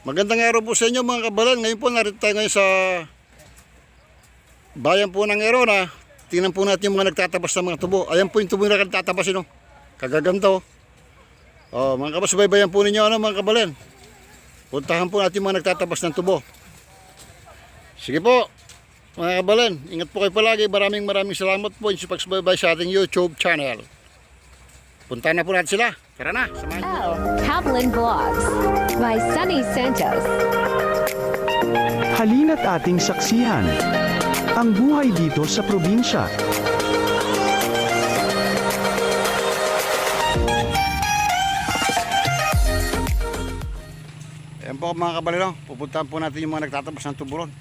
Magandang araw po sa inyo mga kabalan. Ngayon po narito tayo ngayon sa bayan po ng Erona. Tingnan po natin yung mga nagtatabas ng mga tubo. Ayan po yung tubo na nagtatabas yun. Oh. Kagaganda oh. Oh, mga kabas, subaybayan po ninyo ano, mga kabalan. Puntahan po natin yung mga nagtatabas ng tubo. Sige po, mga kabalan. Ingat po kayo palagi. Maraming maraming salamat po sa pagsubaybay sa ating YouTube channel. Puntahan na po natin sila. Tara na, samahan Kaplan Vlogs by Sunny Santos. Halina't ating saksihan ang buhay dito sa probinsya. Ayan po mga kabalino, pupuntahan po natin yung mga nagtatabas ng tuburon.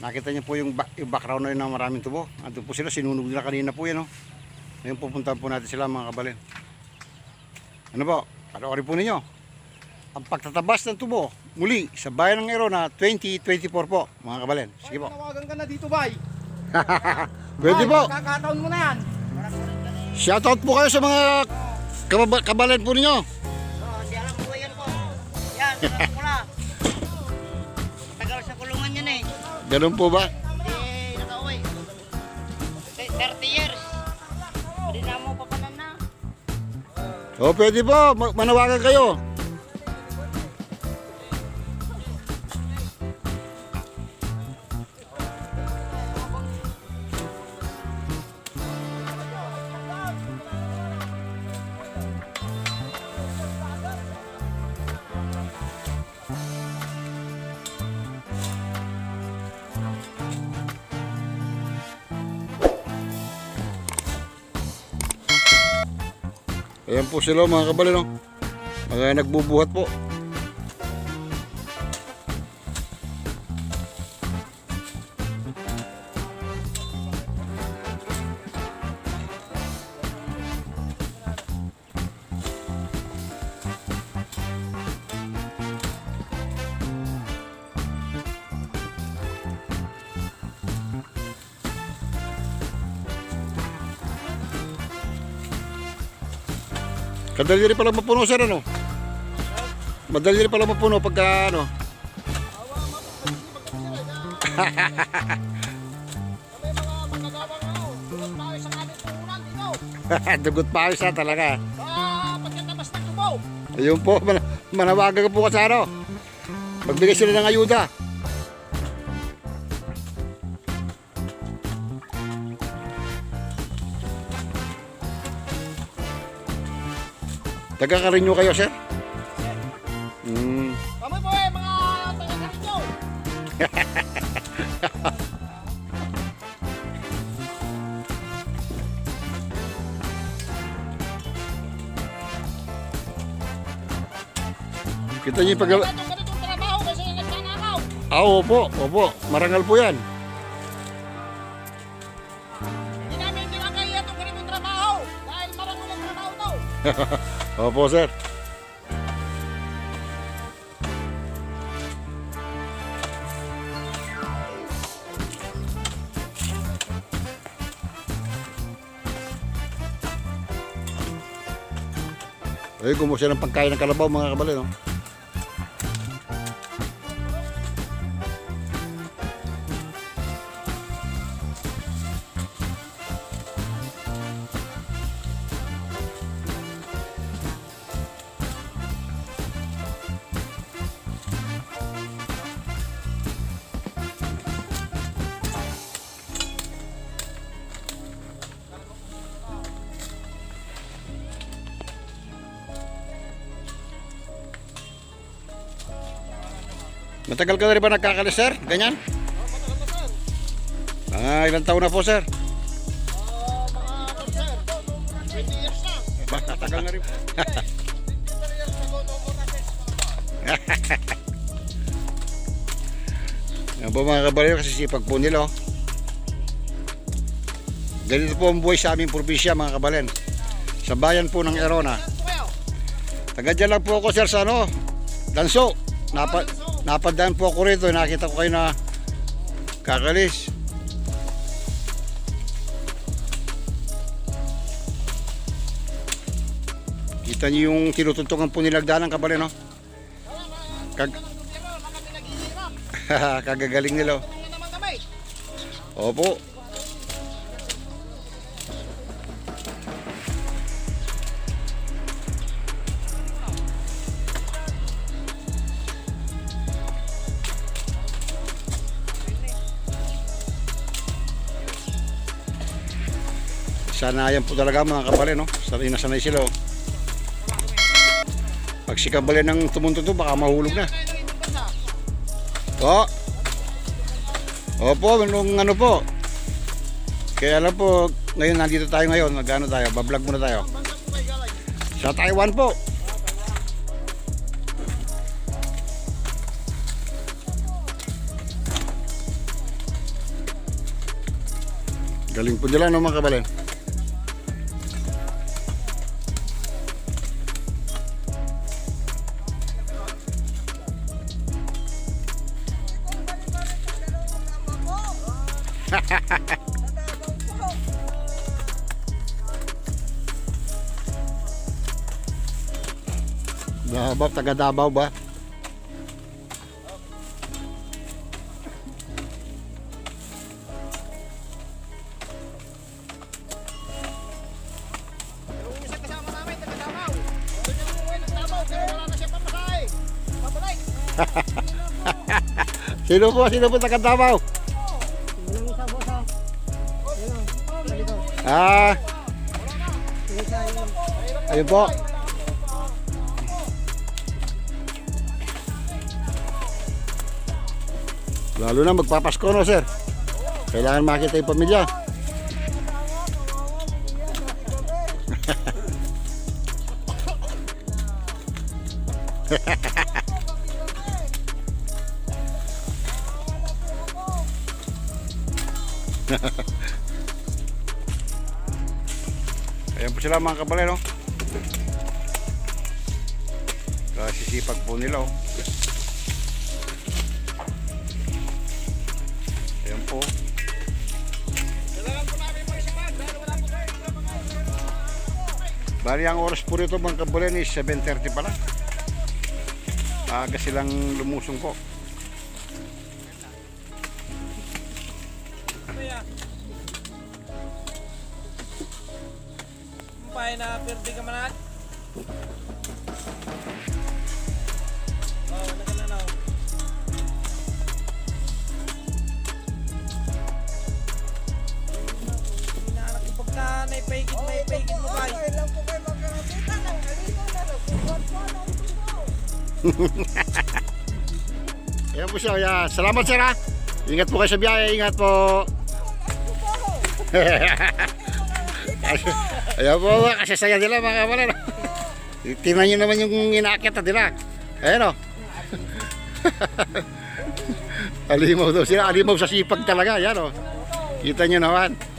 Nakita niyo po yung, back, yung background na yun ng maraming tubo. Ando po sila, sinunog nila kanina po yan. Oh. Ngayon pupuntahan po natin sila mga kabalin. Ano po, panoorin po ninyo. Ang pagtatabas ng tubo muli sa bayan ng Erona 2024 po mga kabalin. Sige po. Tawagan ka na dito, bay. Pwede po. Kakataon mo na yan. Shoutout po kayo sa mga kababa- kabalin po ninyo. Oh, di alam ko yan po. Yan, alam ko na. Tagal sa kulungan yan eh. Ganun po ba? Di nakauwi. Th- 30 years. O pwede po, Ma- manawagan kayo. Ayan po sila mga kabalino. Mga nagbubuhat po. Kadali rin pala mapuno sir ano? Madali rin pala mapuno pagka ano? Dugot pa ayos ha talaga. Ah, pagkatabas ng tubo. Ayun po, man manawagan ko po ka sa ano. Magbigay sila ng ayuda. Taga-Karinyo kayo, sir? Hmm. Kami po eh, mga taga-karinyo. Kita niyo pag... Ah, opo, opo. Marangal po yan. Hindi namin kinakaya itong ganitong trabaho. Dahil marami ng trabaho to. Opo, sir. Ay, kumuha siya ng pagkain ng kalabaw mga kabali, no? Matagal ka na rin ba nagkakalis, sir? Ganyan? Mga ilang taon na po, sir? Ah, mga sir, 20 years na. Matagal na rin po. 20 years na go, no more na test. Yan po mga kabalero kasi sipag po nila. Oh. Ganito po ang buhay sa aming probinsya mga kabalen. Sa bayan po ng Erona. Taga dyan lang po ako sir sa ano, Danso. Napa, napadaan po ako rito. Nakita ko kayo na kakalis. Kita niyo yung tinutuntungan po nilagdanan kabalen no? Kag kagagaling nila. oh. Opo. Sanayan po talaga mga kabale, no? Sanay na sanay sila, oh. Pag si kabale ng tumuntuto, baka mahulog na. Bansa. Po. Opo, nung ano po. Kaya lang po, ngayon nandito tayo ngayon, nagano tayo, bablog muna tayo. Sa Taiwan po. Galing po nila no mga kabalen. Na siya pamasahe. Pabalik. Sino po? Sino po taga Davao? Ah. Ayun po. Lalo na magpapasko no, sir. Kailangan makita yung pamilya. Ayan po sila mga kabale, no? Kasisipag po nila, oh. Kayo. Bali, ang oras po rito mga kabale is 7.30 pa lang. Aga silang lumusong po. Kumpay na pirdi ka manat. Oh, wala ka na na. Yung pagka naipahigit, naipahigit mo kay. Ayan po siya. Ayan. Salamat sir ha. Ingat po kayo sa biyahe. Ingat po. Ayan po. Kasi saya nila mga kabale. no? Tingnan nyo naman yung inaakit nila. Ayan o. Alimaw daw sila. Alimaw sa sipag talaga. Ayan o. Kita nyo naman.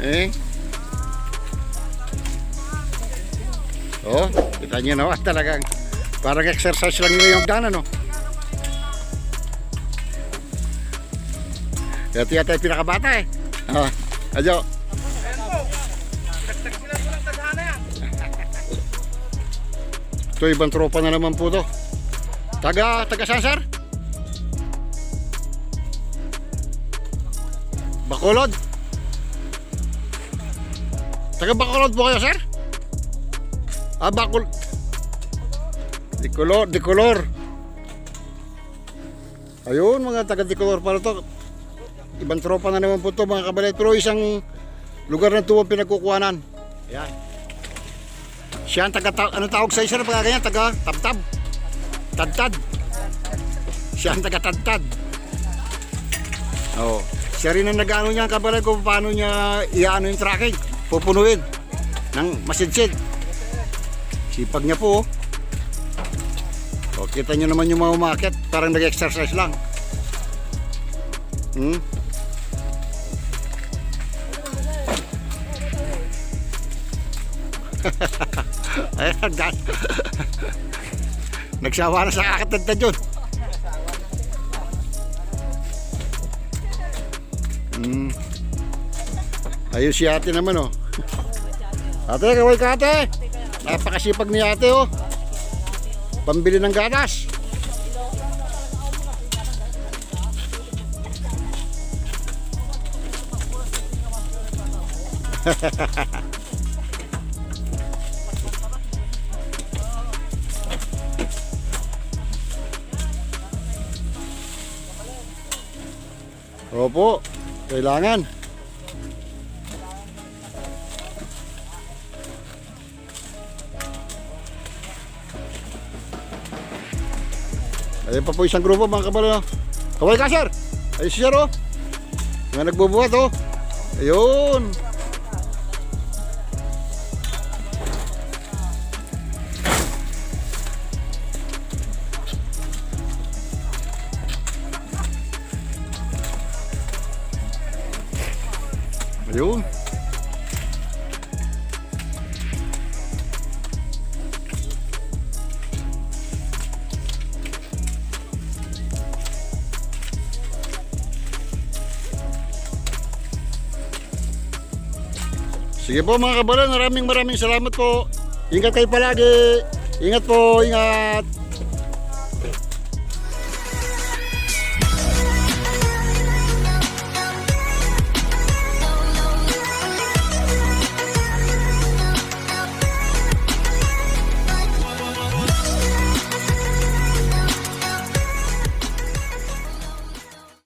Eh. Oh, kita nyo naman talagang parang exercise lang nila yung daan, ano? Ito yata yung pinakabata eh. Ah, adyo. Ito ibang tropa na naman po to. Taga, taga saan sir? Bacolod? Taga Bacolod po kayo sir? Ah, Bacol... Di color, di color. Ayun, mga taga di color para to. Ibang tropa na naman po to mga kabalet. Pero isang lugar na ito ang pinagkukuhanan. Ayan. Siya ang taga, ano tawag sa isa na pagka ganyan? Taga tabtab. Tadtad. Siya ang taga tadtad. Oo. Siya rin ang nag-ano niya kabalet kung paano niya iaano yung tracking. Pupunuin ng masidsid. Sipag niya po. oh. O, kita nyo naman yung mga umakit. Parang nag-exercise lang. Hmm? Ayan, dan. Nagsawa na sa kakatagtad yun. Hmm. Ayun si ate naman oh. Ate, kaway ka ate. Napakasipag ni ate oh. pambili ng gatas. Opo, kailangan. Ayun pa po isang grupo mga kabalo. Kawal ka sir! Ayun si sir oh. Mga nagbubuhat oh. Ayun. Ayun. Sige po mga kabalan, maraming maraming salamat po. Ingat kayo palagi. Ingat po, ingat.